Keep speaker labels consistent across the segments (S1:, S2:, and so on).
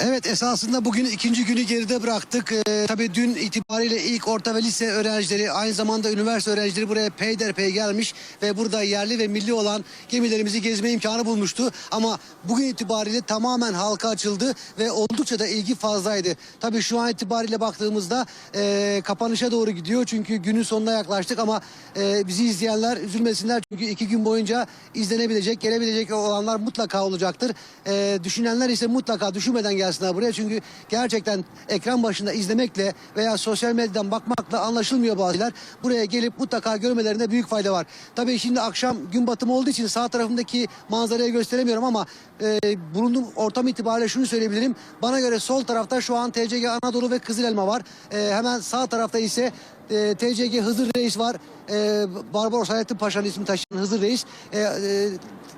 S1: Evet esasında bugün ikinci günü geride bıraktık. Ee, tabii dün itibariyle ilk orta ve lise öğrencileri aynı zamanda üniversite öğrencileri buraya peyderpey gelmiş ve burada yerli ve milli olan gemilerimizi gezme imkanı bulmuştu. Ama bugün itibariyle tamamen halka açıldı ve oldukça da ilgi fazlaydı. Tabii şu an itibariyle baktığımızda e, kapanışa doğru gidiyor çünkü günün sonuna yaklaştık ama e, bizi izleyenler üzülmesinler çünkü iki gün boyunca izlenebilecek, gelebilecek olanlar mutlaka olacaktır. E, düşünenler ise mutlaka düşünmeden gelsinler buraya çünkü gerçekten ekran başında izlemekle veya sosyal medyadan bakmakla anlaşılmıyor bazı şeyler. Buraya gelip mutlaka görmelerinde büyük fayda var. Tabii şimdi akşam gün batımı olduğu için sağ tarafındaki manzarayı gösteremiyorum ama e, bulunduğum ortam itibariyle şunu söyleyebilirim. Bana göre sol tarafta şu an TCG Anadolu ve Kızıl Elma var. E, hemen sağ tarafta ise e, TCG Hızır Reis var. E, Barbaros Hayrettin Paşa'nın ismi taşıyan Hızır Reis. E, e,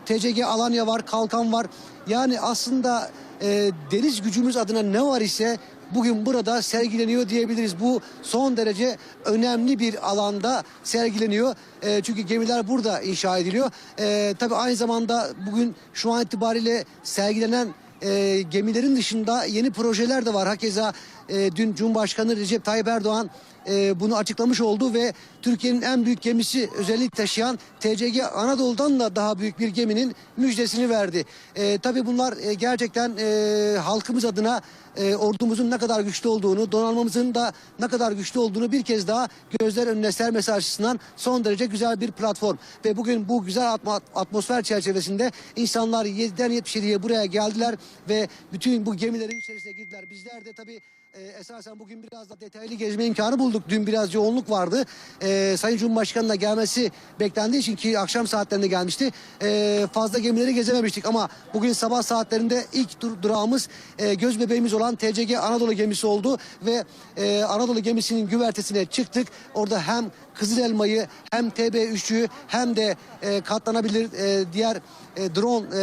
S1: TCG Alanya var, Kalkan var. Yani aslında e, deniz gücümüz adına ne var ise bugün burada sergileniyor diyebiliriz. Bu son derece önemli bir alanda sergileniyor. E, çünkü gemiler burada inşa ediliyor. E, tabii aynı zamanda bugün şu an itibariyle sergilenen e, gemilerin dışında yeni projeler de var. Hakeza e, dün Cumhurbaşkanı Recep Tayyip Erdoğan e, bunu açıklamış oldu ve Türkiye'nin en büyük gemisi özellik taşıyan TCG Anadolu'dan da daha büyük bir geminin müjdesini verdi. E, tabii bunlar e, gerçekten e, halkımız adına e, ordumuzun ne kadar güçlü olduğunu, donanmamızın da ne kadar güçlü olduğunu bir kez daha gözler önüne sermesi açısından son derece güzel bir platform. Ve bugün bu güzel atmosfer çerçevesinde insanlar 7'den 77'ye buraya geldiler ve bütün bu gemilerin içerisine girdiler. Bizler de tabii e, esasen bugün biraz da detaylı gezme imkanı bulduk. Dün biraz yoğunluk vardı. E, Sayın Cumhurbaşkanı'na gelmesi beklendiği için ki akşam saatlerinde gelmişti. E, fazla gemileri gezememiştik ama bugün sabah saatlerinde ilk dur- durağımız e, göz bebeğimiz olan TCG Anadolu gemisi oldu ve e, Anadolu gemisinin güvertesine çıktık. Orada hem Kızıl Elma'yı hem TB3'ü hem de e, katlanabilir e, diğer e, drone e,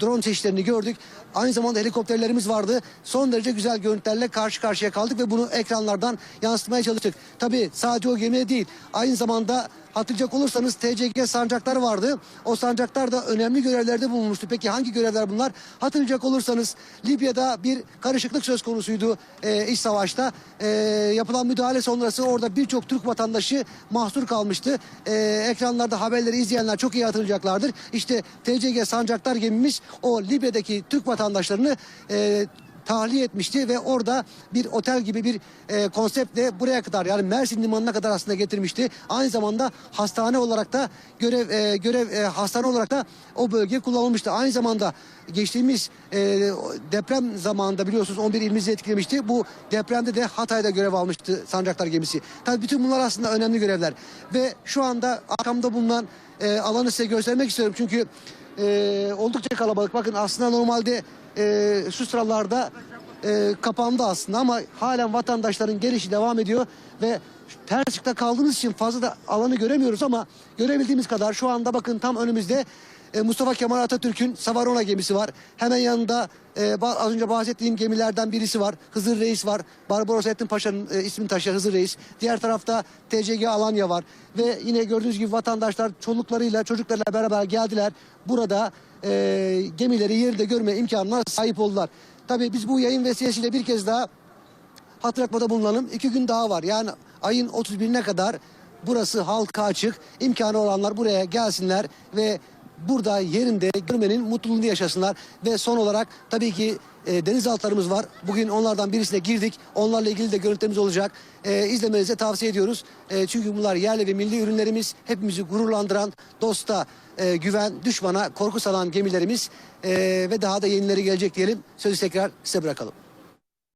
S1: drone çeşitlerini gördük. Aynı zamanda helikopterlerimiz vardı. Son derece güzel görüntülerle karşı karşıya kaldık ve bunu ekranlardan yansıtmaya çalıştık. Tabii sadece o gemiye değil. Aynı zamanda hatırlayacak olursanız TCG sancaklar vardı. O sancaklar da önemli görevlerde bulunmuştu. Peki hangi görevler bunlar? Hatırlayacak olursanız Libya'da bir karışıklık söz konusuydu e, iç savaşta. E, yapılan müdahale sonrası orada birçok Türk vatandaşı mahsur kalmıştı. E, ekranlarda haberleri izleyenler çok iyi hatırlayacaklardır. İşte TCG sancaklar gemimiz o Libya'daki Türk vatandaşlarını e, tahliye etmişti ve orada bir otel gibi bir e, konseptle buraya kadar yani Mersin limanına kadar aslında getirmişti. Aynı zamanda hastane olarak da görev e, görev e, hastane olarak da o bölge kullanılmıştı. Aynı zamanda geçtiğimiz e, deprem zamanında biliyorsunuz 11 ilimizi etkilemişti. Bu depremde de Hatay'da görev almıştı Sancaktar gemisi. Tabii bütün bunlar aslında önemli görevler ve şu anda arkamda bulunan e, alanı size göstermek istiyorum çünkü e, oldukça kalabalık. Bakın aslında normalde e, şu sıralarda e, kapandı aslında ama halen vatandaşların gelişi devam ediyor ve ters ışıkta kaldığımız için fazla da alanı göremiyoruz ama görebildiğimiz kadar şu anda bakın tam önümüzde e, Mustafa Kemal Atatürk'ün Savarona gemisi var. Hemen yanında e, az önce bahsettiğim gemilerden birisi var. Hızır Reis var. Barbaros Ettin Paşa'nın e, ismini taşıyan Hızır Reis. Diğer tarafta TCG Alanya var. Ve yine gördüğünüz gibi vatandaşlar çoluklarıyla çocuklarıyla beraber geldiler. Burada e, gemileri yerinde görme imkanına sahip oldular. Tabii biz bu yayın vesilesiyle bir kez daha hatırlatmada bulunalım. İki gün daha var. Yani ayın 31'ine kadar burası halka açık. İmkanı olanlar buraya gelsinler ve burada yerinde görmenin mutluluğunu yaşasınlar. Ve son olarak tabii ki e, denizaltılarımız var. Bugün onlardan birisine girdik. Onlarla ilgili de görüntülerimiz olacak. E, izlemenizi tavsiye ediyoruz. E, çünkü bunlar yerli ve milli ürünlerimiz. Hepimizi gururlandıran, dosta e, güven, düşmana korku salan gemilerimiz. E, ve daha da yenileri gelecek diyelim. Sözü tekrar size bırakalım.